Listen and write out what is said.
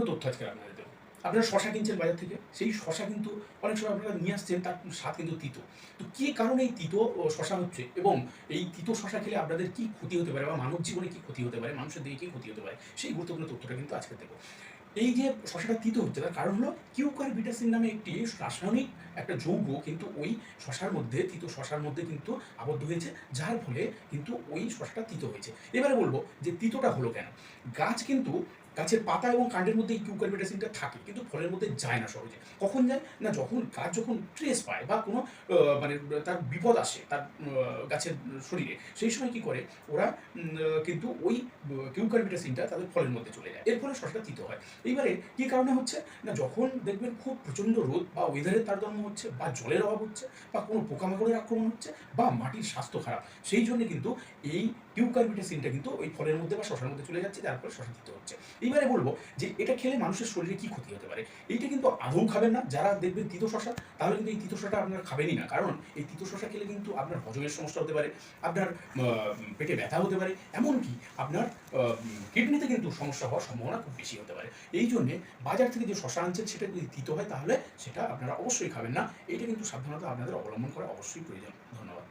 গুরুত্বপূর্ণ তথ্য আজকে আপনাদের দেবো আপনারা শশা কিনছেন বাজার থেকে, সেই শশা কিন্তু অনেক সময় আপনারা নিয়ে আসছেন, তার স্বাদ কিন্তু তিতো। তো কী কারণে এই তিতো শশা হচ্ছে? এবং এই তিতো শশা খেলে আপনাদের কি ক্ষতি হতে পারে বা মানব জীবনে কি ক্ষতি হতে পারে, মানুষের দিকে কি ক্ষতি হতে পারে, সেই গুরুত্বপূর্ণ তথ্যটা কিন্তু আজকে দেবো। এই যে শশাটা তিতো হচ্ছে, তার কারণ হলো কিউকার বিটাসিন নামে একটি রাসায়নিক একটা যৌগ কিন্তু ওই শশার মধ্যে, তিতো শশার মধ্যে কিন্তু আবদ্ধ হয়েছে, যার ফলে কিন্তু ওই শশাটা তিতো হয়েছে। এবারে বলব যে তিতোটা হলো কেন? গাছ কিন্তু গাছের পাতা এবং কাণ্ডের মধ্যে এই কিউকারবিটাসিনটা থাকে, কিন্তু ফলের মধ্যে যায় না সহজে। কখন যায়? না যখন গাছ যখন ট্রেস পায় বা কোনো মানে তার বিপদ আসে তার গাছের শরীরে, সেই সময় কি করে? ওরা কিন্তু ওই কিউকারবিটাসিনটা তাদের ফলের মধ্যে চলে যায়। এর ফলে শসাটা তিতো হয়। এইবারে কি কারণে হচ্ছে? না যখন দেখবেন খুব প্রচণ্ড রোদ বা ওয়েদারের তারতম্য হচ্ছে বা জলের অভাব হচ্ছে বা কোনো পোকামাকড়ের আক্রমণ হচ্ছে বা মাটির স্বাস্থ্য খারাপ, সেই জন্য কিন্তু এই কিউকারবিটাসিনটা কিন্তু ওই ফলের মধ্যে বা শশার মধ্যে চলে যাচ্ছে, যার ফলে শশা তিতো হচ্ছে। এইবারে বলব যে এটা খেলে মানুষের শরীরে কি ক্ষতি হতে পারে? এইটা কিন্তু আদৌ খাবেন না। যারা দেখবেন তিতো শশা, তাহলে কিন্তু এই তিতো শশাটা আপনারা খাবেনই না। কারণ এই তিতো শশা খেলে কিন্তু আপনার হজমের সমস্যা হতে পারে, আপনার পেটে ব্যথা হতে পারে, এমনকি আপনার কিডনিতে কিন্তু সমস্যা হওয়ার সম্ভাবনা খুব বেশি হতে পারে। এই জন্যে বাজার থেকে যে শশা আনছেন, সেটা যদি তিতো হয়, তাহলে সেটা আপনারা অবশ্যই খাবেন না। এটা কিন্তু সাবধানতা আপনাদের অবলম্বন করা অবশ্যই প্রয়োজন। ধন্যবাদ।